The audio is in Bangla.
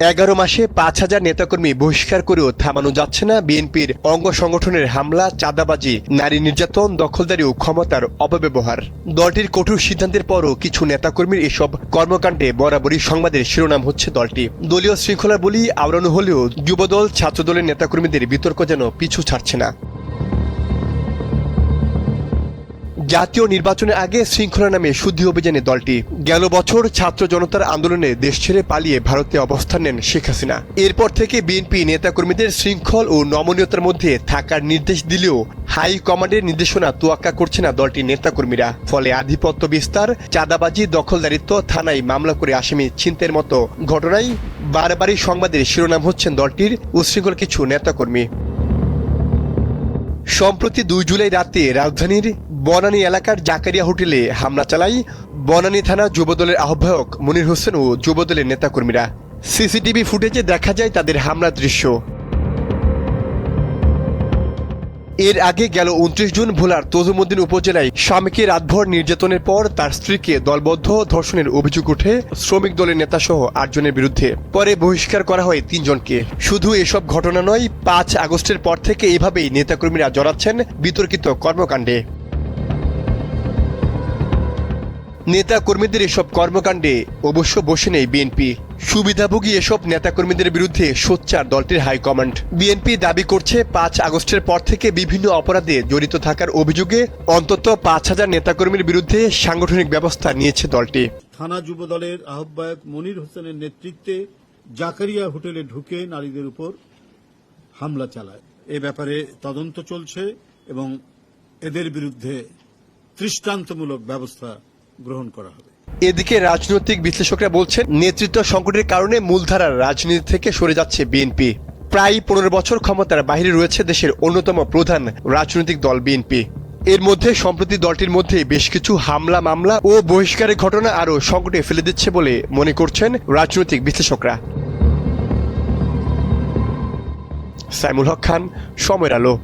এগারো মাসে পাঁচ হাজার নেতাকর্মী বহিষ্কার করেও থামানো যাচ্ছে না বিএনপির অঙ্গ সংগঠনের হামলা, চাঁদাবাজি, নারী নির্যাতন, দখলদারি ও ক্ষমতার অপব্যবহার। দলটির কঠোর সিদ্ধান্তের পরও কিছু নেতাকর্মীর এসব কর্মকাণ্ডে বরাবরই সংবাদের শিরোনাম হচ্ছে দলটি। দলীয় শৃঙ্খলা বলি আওড়ানো হলেও যুবদল, ছাত্রদলের নেতাকর্মীদের বিতর্ক যেন পিছু ছাড়ছে না। জাতীয় নির্বাচনের আগে শৃঙ্খলা নামে শুদ্ধি অভিযানে দলটি। গেল বছর ছাত্র জনতার আন্দোলনে দেশ ছেড়ে পালিয়ে ভারতে অবস্থান নেন শেখ হাসিনা। এরপর থেকে বিএনপি নেতাকর্মীদের শৃঙ্খল ও নমনীয়তার মধ্যে থাকার নির্দেশ দিলেও হাই কমান্ডের নির্দেশনা তোয়াক্কা করছে না দলটির নেতাকর্মীরা। ফলে আধিপত্য বিস্তার, চাঁদাবাজি, দখলদারিত্ব, থানায় মামলা করে আসামি ছিনতের মতো ঘটনায় বারবারই সংবাদের শিরোনাম হচ্ছেন দলটির উশৃঙ্খল কিছু নেতাকর্মী। সম্প্রতি দুই জুলাই রাতে রাজধানীর বনানী এলাকার জাকারিয়া হোটেলে হামলা চালায় বনানী থানা যুবদলের আহ্বায়ক মনির হোসেন ও যুবদলের নেতাকর্মীরা। সিসিটিভি ফুটেজে দেখা যায় তাদের হামলার দৃশ্য। এর আগে গেল উনত্রিশ জুন ভোলার তজুমুদ্দিন উপজেলায় স্বামীকে রাতভর নির্যাতনের পর তার স্ত্রীকে দলবদ্ধ ধর্ষণের অভিযোগ ওঠে শ্রমিক দলের নেতাসহ আটজনের বিরুদ্ধে। পরে বহিষ্কার করা হয় তিনজনকে। শুধু এসব ঘটনা নয়, পাঁচ আগস্টের পর থেকে এভাবেই নেতাকর্মীরা জড়াচ্ছেন বিতর্কিত কর্মকাণ্ডে। নেতা কর্মীদের এসব কর্মকাণ্ডে অবশ্য বসে নেই বিএনপি। সুবিধাভোগী এসব নেতাকর্মীদের বিরুদ্ধে সোচ্চার দলটির হাইকমান্ড। বিএনপি দাবি করছে, পাঁচ আগস্টের পর থেকে বিভিন্ন অপরাধে জড়িত থাকার অভিযোগে অন্তত পাঁচ হাজার নেতাকর্মীর বিরুদ্ধে সাংগঠনিক ব্যবস্থা নিয়েছে দলটি। থানা যুব দলের আহ্বায়ক মনির হোসেনের নেতৃত্বে জাকারিয়া হোটেলে ঢুকে নারীদের উপর হামলা চালায়। এ ব্যাপারে তদন্ত চলছে এবং এদের বিরুদ্ধে দৃষ্টান্তমূলক ব্যবস্থা গ্রহণ করা হবে। এদিকে রাজনৈতিক বিশ্লেষকরা বলছেন, নেতৃত্ব সংকটের কারণে মূলধারার রাজনীতি থেকে সরে যাচ্ছে বিএনপি। প্রায় পনেরো বছর ক্ষমতার বাইরে রয়েছে দেশের অন্যতম প্রধান রাজনৈতিক দল বিএনপি। এর মধ্যে সম্প্রতি দলটির মধ্যে বেশ কিছু হামলা, মামলা ও বহিষ্কারের ঘটনা আরও সংকটে ফেলে দিচ্ছে বলে মনে করছেন রাজনৈতিক বিশ্লেষকরা। সাইমুল হক খান, সময়ের আলো।